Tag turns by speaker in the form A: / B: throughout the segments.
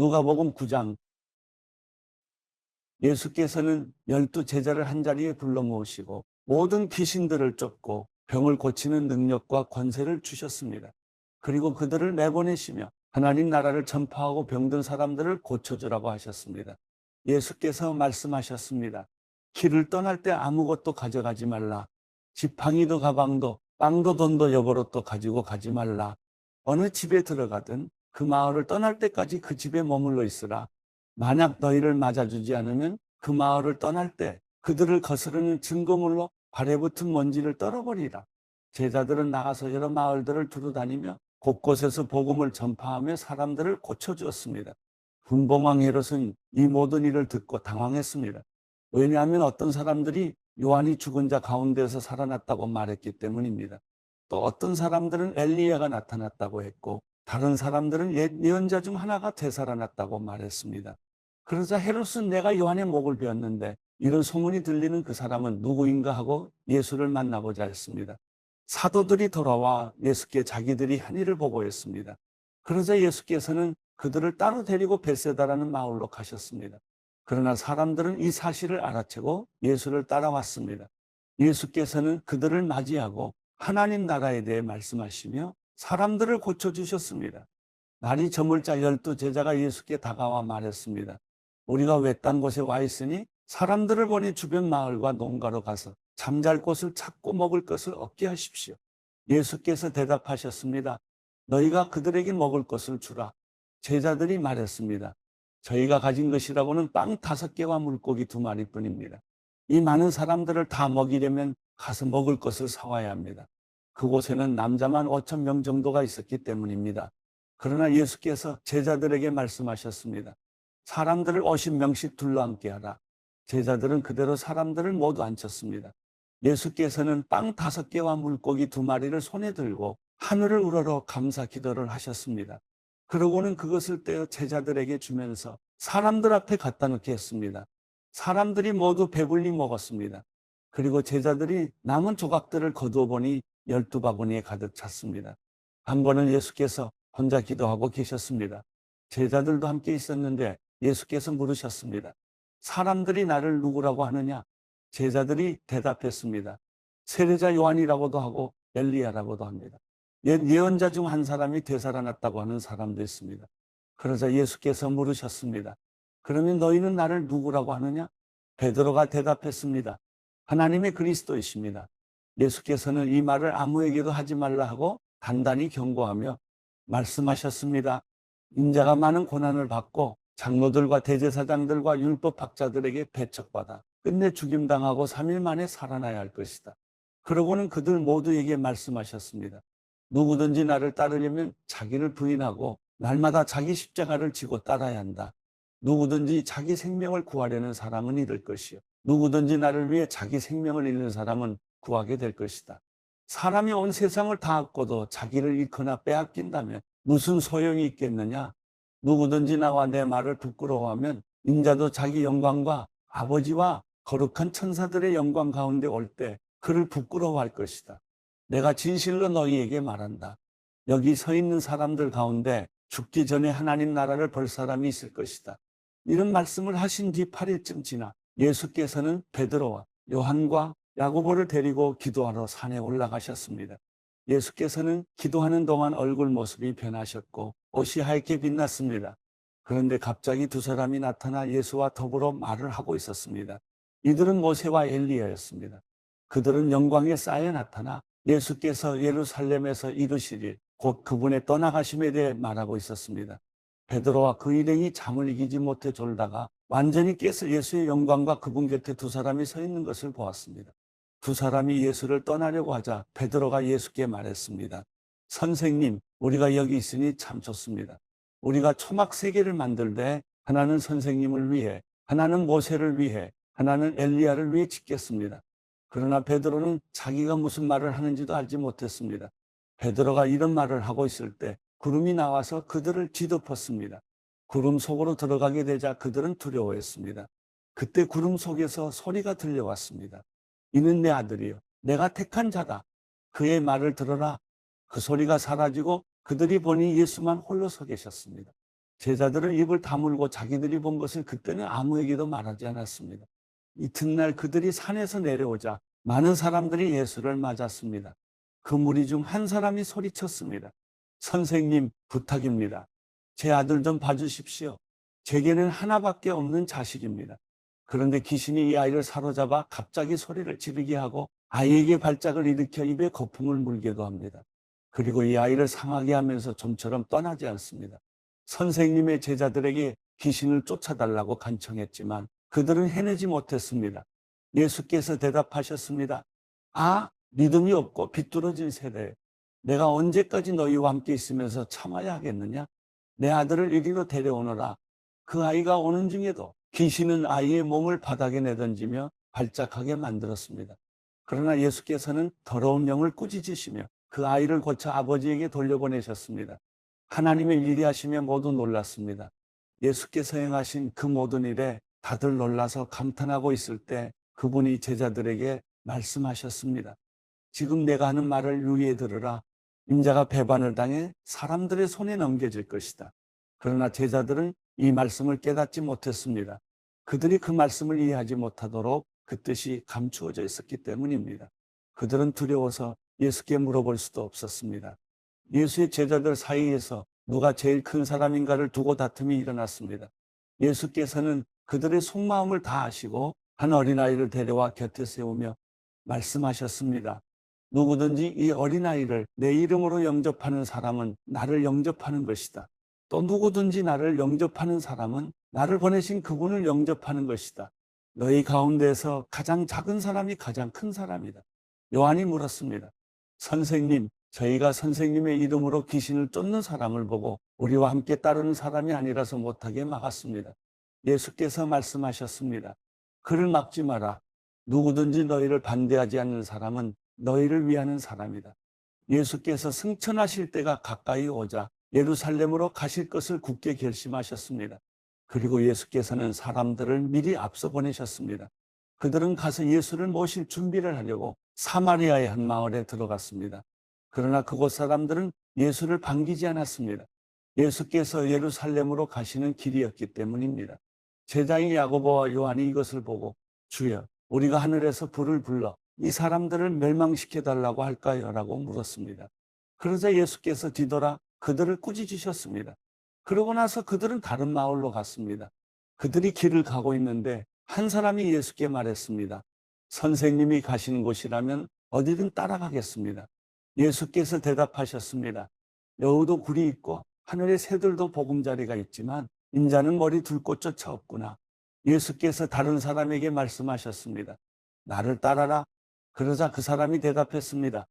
A: 누가복음 9장 예수께서는 열두 제자를 한자리에 불러 모으시고 모든 귀신들을 쫓고 병을 고치는 능력과 권세를 주셨습니다. 그리고 그들을 내보내시며 하나님 나라를 전파하고 병든 사람들을 고쳐주라고 하셨습니다. 예수께서 말씀하셨습니다. 길을 떠날 때 아무것도 가져가지 말라. 지팡이도 가방도 빵도 돈도 여보로또 가지고 가지 말라. 어느 집에 들어가든 그 마을을 떠날 때까지 그 집에 머물러 있으라. 만약 너희를 맞아주지 않으면 그 마을을 떠날 때 그들을 거스르는 증거물로 발에 붙은 먼지를 떨어버리라. 제자들은 나가서 여러 마을들을 두루 다니며 곳곳에서 복음을 전파하며 사람들을 고쳐주었습니다. 분봉왕 헤롯은 이 모든 일을 듣고 당황했습니다. 왜냐하면 어떤 사람들이 요한이 죽은 자 가운데서 살아났다고 말했기 때문입니다. 또 어떤 사람들은 엘리야가 나타났다고 했고 다른 사람들은 옛 예언자 중 하나가 되살아났다고 말했습니다. 그러자 헤롯은 내가 요한의 목을 베었는데 이런 소문이 들리는 그 사람은 누구인가 하고 예수를 만나보자 했습니다. 사도들이 돌아와 예수께 자기들이 한 일을 보고했습니다. 그러자 예수께서는 그들을 따로 데리고 베세다라는 마을로 가셨습니다. 그러나 사람들은 이 사실을 알아채고 예수를 따라왔습니다. 예수께서는 그들을 맞이하고 하나님 나라에 대해 말씀하시며 사람들을 고쳐주셨습니다. 날이 저물자 열두 제자가 예수께 다가와 말했습니다. 우리가 외딴 곳에 와 있으니 사람들을 보니 주변 마을과 농가로 가서 잠잘 곳을 찾고 먹을 것을 얻게 하십시오. 예수께서 대답하셨습니다. 너희가 그들에게 먹을 것을 주라. 제자들이 말했습니다. 저희가 가진 것이라고는 빵 다섯 개와 물고기 두 마리뿐입니다. 이 많은 사람들을 다 먹이려면 가서 먹을 것을 사와야 합니다. 그곳에는 남자만 5천 명 정도가 있었기 때문입니다. 그러나 예수께서 제자들에게 말씀하셨습니다. 사람들을 50명씩 둘러앉게 하라. 제자들은 그대로 사람들을 모두 앉혔습니다. 예수께서는 빵 다섯 개와 물고기 두 마리를 손에 들고 하늘을 우러러 감사 기도를 하셨습니다. 그러고는 그것을 떼어 제자들에게 주면서 사람들 앞에 갖다 놓게 했습니다. 사람들이 모두 배불리 먹었습니다. 그리고 제자들이 남은 조각들을 거두어 보니 열두 바구니에 가득 찼습니다. 한 번은 예수께서 혼자 기도하고 계셨습니다. 제자들도 함께 있었는데 예수께서 물으셨습니다. 사람들이 나를 누구라고 하느냐? 제자들이 대답했습니다. 세례자 요한이라고도 하고 엘리야라고도 합니다. 옛 예언자 중 한 사람이 되살아났다고 하는 사람도 있습니다. 그러자 예수께서 물으셨습니다. 그러면 너희는 나를 누구라고 하느냐? 베드로가 대답했습니다. 하나님의 그리스도이십니다. 예수께서는 이 말을 아무에게도 하지 말라 하고 단단히 경고하며 말씀하셨습니다. 인자가 많은 고난을 받고 장로들과 대제사장들과 율법 학자들에게 배척받아 끝내 죽임당하고 3일 만에 살아나야 할 것이다. 그러고는 그들 모두에게 말씀하셨습니다. 누구든지 나를 따르려면 자기를 부인하고 날마다 자기 십자가를 지고 따라야 한다. 누구든지 자기 생명을 구하려는 사람은 잃을 것이요. 누구든지 나를 위해 자기 생명을 잃는 사람은 구하게 될 것이다. 사람이 온 세상을 다 얻고도 자기를 잃거나 빼앗긴다면 무슨 소용이 있겠느냐? 누구든지 나와 내 말을 부끄러워하면 인자도 자기 영광과 아버지와 거룩한 천사들의 영광 가운데 올 때 그를 부끄러워할 것이다. 내가 진실로 너희에게 말한다. 여기 서 있는 사람들 가운데 죽기 전에 하나님 나라를 볼 사람이 있을 것이다. 이런 말씀을 하신 뒤 8일쯤 지나 예수께서는 베드로와 요한과 야고보를 데리고 기도하러 산에 올라가셨습니다. 예수께서는 기도하는 동안 얼굴 모습이 변하셨고 옷이 하얗게 빛났습니다. 그런데 갑자기 두 사람이 나타나 예수와 더불어 말을 하고 있었습니다. 이들은 모세와 엘리야였습니다. 그들은 영광에 쌓여 나타나 예수께서 예루살렘에서 이루시리 곧 그분의 떠나가심에 대해 말하고 있었습니다. 베드로와 그 일행이 잠을 이기지 못해 졸다가 완전히 깨서 예수의 영광과 그분 곁에 두 사람이 서 있는 것을 보았습니다. 두 사람이 예수를 떠나려고 하자 베드로가 예수께 말했습니다. 선생님, 우리가 여기 있으니 참 좋습니다. 우리가 초막 세 개를 만들되 하나는 선생님을 위해, 하나는 모세를 위해, 하나는 엘리야를 위해 짓겠습니다. 그러나 베드로는 자기가 무슨 말을 하는지도 알지 못했습니다. 베드로가 이런 말을 하고 있을 때 구름이 나와서 그들을 뒤덮었습니다. 구름 속으로 들어가게 되자 그들은 두려워했습니다. 그때 구름 속에서 소리가 들려왔습니다. 이는 내 아들이요. 내가 택한 자다. 그의 말을 들어라. 그 소리가 사라지고 그들이 보니 예수만 홀로 서 계셨습니다. 제자들은 입을 다물고 자기들이 본 것을 그때는 아무에게도 말하지 않았습니다. 이튿날 그들이 산에서 내려오자 많은 사람들이 예수를 맞았습니다. 그 무리 중 한 사람이 소리쳤습니다. 선생님, 부탁입니다. 제 아들 좀 봐주십시오. 제게는 하나밖에 없는 자식입니다. 그런데 귀신이 이 아이를 사로잡아 갑자기 소리를 지르게 하고 아이에게 발작을 일으켜 입에 거품을 물게도 합니다. 그리고 이 아이를 상하게 하면서 좀처럼 떠나지 않습니다. 선생님의 제자들에게 귀신을 쫓아달라고 간청했지만 그들은 해내지 못했습니다. 예수께서 대답하셨습니다. 아, 믿음이 없고 비뚤어진 세대. 내가 언제까지 너희와 함께 있으면서 참아야 하겠느냐? 내 아들을 이리로 데려오너라. 그 아이가 오는 중에도 귀신은 아이의 몸을 바닥에 내던지며 발작하게 만들었습니다. 그러나 예수께서는 더러운 영을 꾸짖으시며 그 아이를 고쳐 아버지에게 돌려보내셨습니다. 하나님의 일이 하시며 모두 놀랐습니다. 예수께서 행하신 그 모든 일에 다들 놀라서 감탄하고 있을 때 그분이 제자들에게 말씀하셨습니다. 지금 내가 하는 말을 유의해 들으라. 인자가 배반을 당해 사람들의 손에 넘겨질 것이다. 그러나 제자들은 이 말씀을 깨닫지 못했습니다. 그들이 그 말씀을 이해하지 못하도록 그 뜻이 감추어져 있었기 때문입니다. 그들은 두려워서 예수께 물어볼 수도 없었습니다. 예수의 제자들 사이에서 누가 제일 큰 사람인가를 두고 다툼이 일어났습니다. 예수께서는 그들의 속마음을 다 아시고 한 어린아이를 데려와 곁에 세우며 말씀하셨습니다. 누구든지 이 어린아이를 내 이름으로 영접하는 사람은 나를 영접하는 것이다. 또 누구든지 나를 영접하는 사람은 나를 보내신 그분을 영접하는 것이다. 너희 가운데서 가장 작은 사람이 가장 큰 사람이다. 요한이 물었습니다. 선생님, 저희가 선생님의 이름으로 귀신을 쫓는 사람을 보고 우리와 함께 따르는 사람이 아니라서 못하게 막았습니다. 예수께서 말씀하셨습니다. 그를 막지 마라. 누구든지 너희를 반대하지 않는 사람은 너희를 위하는 사람이다. 예수께서 승천하실 때가 가까이 오자 예루살렘으로 가실 것을 굳게 결심하셨습니다. 그리고 예수께서는 사람들을 미리 앞서 보내셨습니다. 그들은 가서 예수를 모실 준비를 하려고 사마리아의 한 마을에 들어갔습니다. 그러나 그곳 사람들은 예수를 반기지 않았습니다. 예수께서 예루살렘으로 가시는 길이었기 때문입니다. 제자인 야고보와 요한이 이것을 보고 주여 우리가 하늘에서 불을 불러 이 사람들을 멸망시켜 달라고 할까요? 라고 물었습니다. 그러자 예수께서 뒤돌아 그들을 꾸짖으셨습니다. 그러고 나서 그들은 다른 마을로 갔습니다. 그들이 길을 가고 있는데 한 사람이 예수께 말했습니다. 선생님이 가시는 곳이라면 어디든 따라가겠습니다. 예수께서 대답하셨습니다. 여우도 굴이 있고 하늘의 새들도 보금자리가 있지만 인자는 머리 둘 곳조차 없구나. 예수께서 다른 사람에게 말씀하셨습니다. 나를 따라라. 그러자 그 사람이 대답했습니다.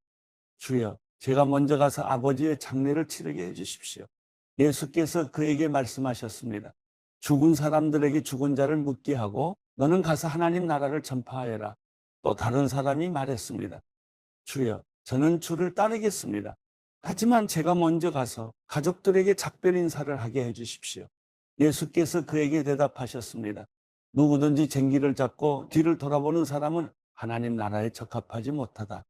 A: 주여, 제가 먼저 가서 아버지의 장례를 치르게 해주십시오. 예수께서 그에게 말씀하셨습니다. 죽은 사람들에게 죽은 자를 묻게 하고 너는 가서 하나님 나라를 전파하여라. 또 다른 사람이 말했습니다. 주여, 저는 주를 따르겠습니다. 하지만 제가 먼저 가서 가족들에게 작별 인사를 하게 해주십시오. 예수께서 그에게 대답하셨습니다. 누구든지 쟁기를 잡고 뒤를 돌아보는 사람은 하나님 나라에 적합하지 못하다.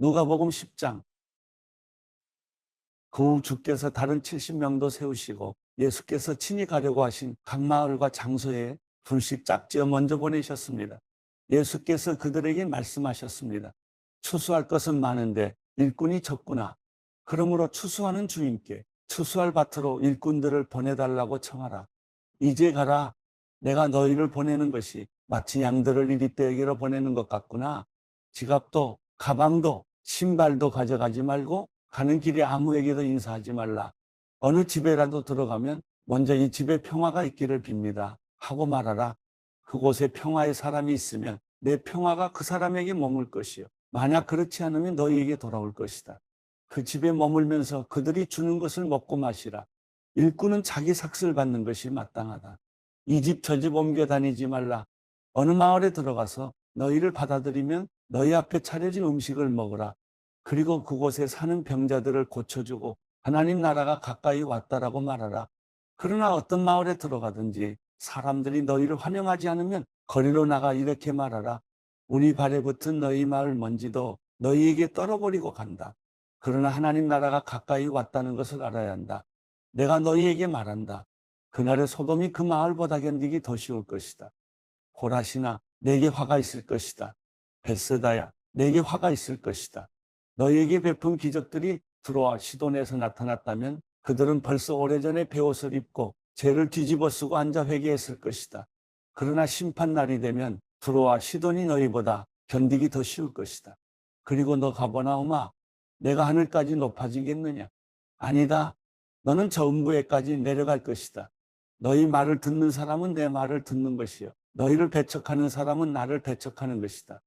A: 누가복음 10장 그 후 주께서 다른 70명도 세우시고 예수께서 친히 가려고 하신 각 마을과 장소에 둘씩 짝지어 먼저 보내셨습니다. 예수께서 그들에게 말씀하셨습니다. 추수할 것은 많은데 일꾼이 적구나. 그러므로 추수하는 주인께 추수할 밭으로 일꾼들을 보내달라고 청하라. 이제 가라. 내가 너희를 보내는 것이 마치 양들을 이리 떼기로 보내는 것 같구나. 지갑도 가방도 신발도 가져가지 말고 가는 길에 아무에게도 인사하지 말라. 어느 집에라도 들어가면 먼저 이 집에 평화가 있기를 빕니다. 하고 말하라. 그곳에 평화의 사람이 있으면 내 평화가 그 사람에게 머물 것이요. 만약 그렇지 않으면 너희에게 돌아올 것이다. 그 집에 머물면서 그들이 주는 것을 먹고 마시라. 일꾼은 자기 삭슬 받는 것이 마땅하다. 이 집 저 집 옮겨 다니지 말라. 어느 마을에 들어가서 너희를 받아들이면 너희 앞에 차려진 음식을 먹으라. 그리고 그곳에 사는 병자들을 고쳐주고 하나님 나라가 가까이 왔다라고 말하라. 그러나 어떤 마을에 들어가든지 사람들이 너희를 환영하지 않으면 거리로 나가 이렇게 말하라. 우리 발에 붙은 너희 마을 먼지도 너희에게 떨어버리고 간다. 그러나 하나님 나라가 가까이 왔다는 것을 알아야 한다. 내가 너희에게 말한다. 그날의 소돔이 그 마을보다 견디기 더 쉬울 것이다. 고라시나 내게 화가 있을 것이다. 베스다야 내게 화가 있을 것이다. 너희에게 베푼 기적들이 들어와 시돈에서 나타났다면 그들은 벌써 오래전에 베옷을 입고 죄를 뒤집어 쓰고 앉아 회개했을 것이다. 그러나 심판날이 되면 들어와 시돈이 너희보다 견디기 더 쉬울 것이다. 그리고 너 가버나움아 내가 하늘까지 높아지겠느냐? 아니다. 너는 저 음부에까지 내려갈 것이다. 너희 말을 듣는 사람은 내 말을 듣는 것이요. 너희를 배척하는 사람은 나를 배척하는 것이다.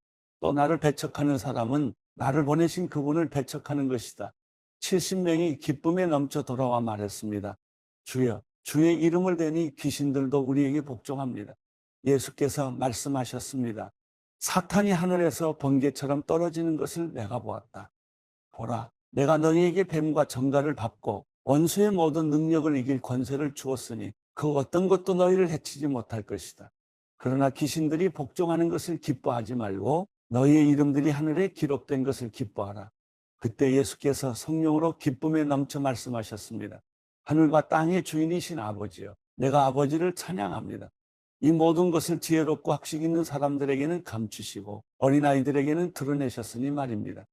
A: 또 나를 배척하는 사람은 나를 보내신 그분을 배척하는 것이다. 70명이 기쁨에 넘쳐 돌아와 말했습니다. 주여, 주의 이름을 대니 귀신들도 우리에게 복종합니다. 예수께서 말씀하셨습니다. 사탄이 하늘에서 번개처럼 떨어지는 것을 내가 보았다. 보라, 내가 너희에게 뱀과 정갈을 받고 원수의 모든 능력을 이길 권세를 주었으니 그 어떤 것도 너희를 해치지 못할 것이다. 그러나 귀신들이 복종하는 것을 기뻐하지 말고 너희의 이름들이 하늘에 기록된 것을 기뻐하라. 그때 예수께서 성령으로 기쁨에 넘쳐 말씀하셨습니다. 하늘과 땅의 주인이신 아버지여, 내가 아버지를 찬양합니다. 이 모든 것을 지혜롭고 학식 있는 사람들에게는 감추시고 어린아이들에게는 드러내셨으니 말입니다.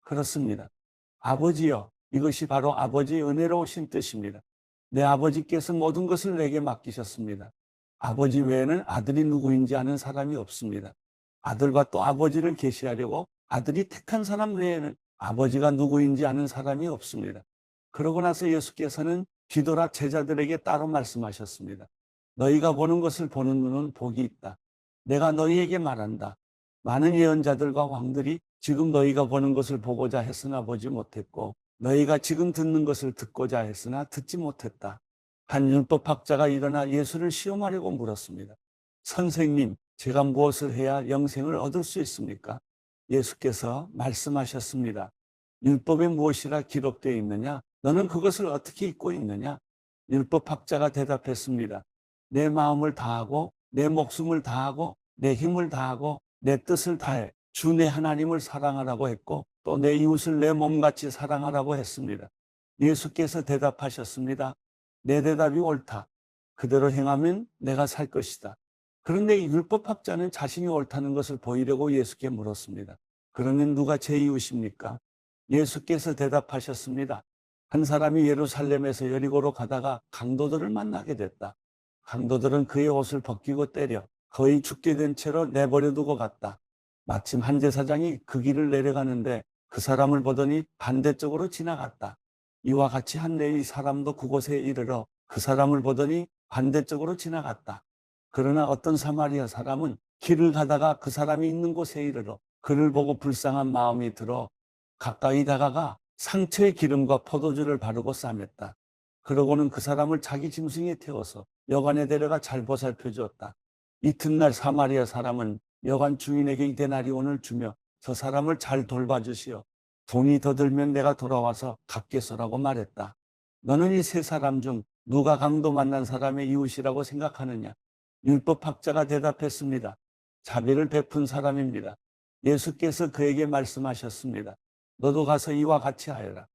A: 그렇습니다. 아버지여, 이것이 바로 아버지의 은혜로우신 뜻입니다. 내 아버지께서 모든 것을 내게 맡기셨습니다. 아버지 외에는 아들이 누구인지 아는 사람이 없습니다. 아들과 또 아버지를 계시하려고 아들이 택한 사람 외에는 아버지가 누구인지 아는 사람이 없습니다. 그러고 나서 예수께서는 뒤돌아 제자들에게 따로 말씀하셨습니다. 너희가 보는 것을 보는 눈은 복이 있다. 내가 너희에게 말한다. 많은 예언자들과 왕들이 지금 너희가 보는 것을 보고자 했으나 보지 못했고 너희가 지금 듣는 것을 듣고자 했으나 듣지 못했다. 한 율법 학자가 일어나 예수를 시험하려고 물었습니다. 선생님, 제가 무엇을 해야 영생을 얻을 수 있습니까? 예수께서 말씀하셨습니다. 율법에 무엇이라 기록되어 있느냐? 너는 그것을 어떻게 잊고 있느냐? 율법학자가 대답했습니다. 내 마음을 다하고 내 목숨을 다하고 내 힘을 다하고 내 뜻을 다해 주 내 하나님을 사랑하라고 했고 또 내 이웃을 내 몸같이 사랑하라고 했습니다. 예수께서 대답하셨습니다. 내 대답이 옳다. 그대로 행하면 내가 살 것이다. 그런데 이 율법학자는 자신이 옳다는 것을 보이려고 예수께 물었습니다. 그러면 누가 제 이웃입니까? 예수께서 대답하셨습니다. 한 사람이 예루살렘에서 여리고로 가다가 강도들을 만나게 됐다. 강도들은 그의 옷을 벗기고 때려 거의 죽게 된 채로 내버려 두고 갔다. 마침 한 제사장이 그 길을 내려가는데 그 사람을 보더니 반대쪽으로 지나갔다. 이와 같이 한 레위 사람도 그곳에 이르러 그 사람을 보더니 반대쪽으로 지나갔다. 그러나 어떤 사마리아 사람은 길을 가다가 그 사람이 있는 곳에 이르러 그를 보고 불쌍한 마음이 들어 가까이 다가가 상처의 기름과 포도주를 바르고 싸맸다. 그러고는 그 사람을 자기 짐승에 태워서 여관에 데려가 잘 보살펴 주었다. 이튿날 사마리아 사람은 여관 주인에게 이 데나리온을 주며 저 사람을 잘 돌봐주시오. 돈이 더 들면 내가 돌아와서 갚겠소라고 말했다. 너는 이 세 사람 중 누가 강도 만난 사람의 이웃이라고 생각하느냐? 율법학자가 대답했습니다. 자비를 베푼 사람입니다. 예수께서 그에게 말씀하셨습니다. 너도 가서 이와 같이 하여라.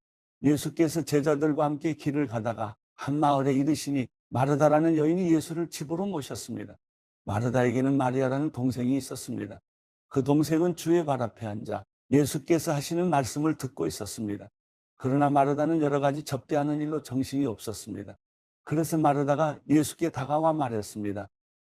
A: 예수께서 제자들과 함께 길을 가다가 한 마을에 이르시니 마르다라는 여인이 예수를 집으로 모셨습니다. 마르다에게는 마리아라는 동생이 있었습니다. 그 동생은 주의 발 앞에 앉아 예수께서 하시는 말씀을 듣고 있었습니다. 그러나 마르다는 여러 가지 접대하는 일로 정신이 없었습니다. 그래서 마르다가 예수께 다가와 말했습니다.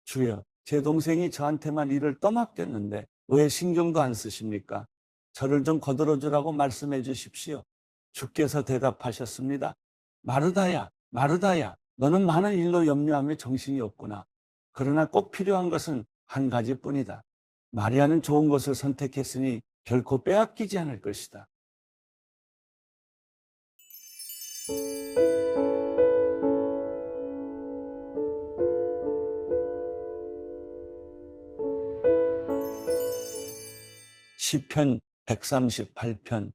A: 주여, 제 동생이 저한테만 일을 떠맡겼는데 왜 신경도 안 쓰십니까? 저를 좀 거들어 주라고 말씀해 주십시오. 주께서 대답하셨습니다. 마르다야, 마르다야, 너는 많은 일로 염려하며 정신이 없구나. 그러나 꼭 필요한 것은 한 가지뿐이다. 마리아는 좋은 것을 선택했으니 결코 빼앗기지 않을 것이다. 시편 138편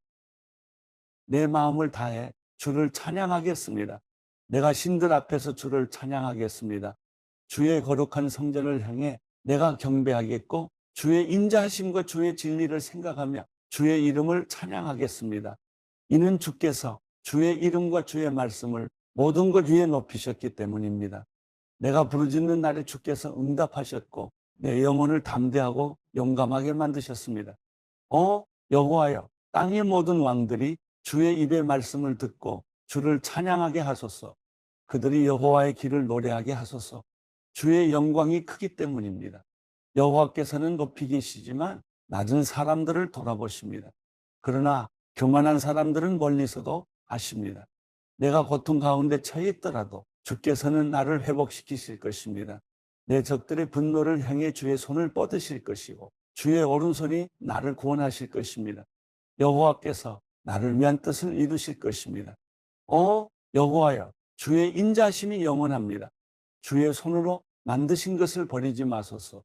A: 내 마음을 다해 주를 찬양하겠습니다. 내가 신들 앞에서 주를 찬양하겠습니다. 주의 거룩한 성전을 향해 내가 경배하겠고 주의 인자하심과 주의 진리를 생각하며 주의 이름을 찬양하겠습니다. 이는 주께서 주의 이름과 주의 말씀을 모든 것 위에 높이셨기 때문입니다. 내가 부르짖는 날에 주께서 응답하셨고 내 영혼을 담대하고 용감하게 만드셨습니다. 어 여호와여 땅의 모든 왕들이 주의 입의 말씀을 듣고 주를 찬양하게 하소서. 그들이 여호와의 길을 노래하게 하소서. 주의 영광이 크기 때문입니다. 여호와께서는 높이 계시지만 낮은 사람들을 돌아보십니다. 그러나 교만한 사람들은 멀리서도 아십니다. 내가 고통 가운데 처해 있더라도 주께서는 나를 회복시키실 것입니다. 내 적들의 분노를 향해 주의 손을 뻗으실 것이고 주의 오른손이 나를 구원하실 것입니다. 여호와께서 나를 위한 뜻을 이루실 것입니다. 오 여호와여 주의 인자심이 영원합니다. 주의 손으로 만드신 것을 버리지 마소서.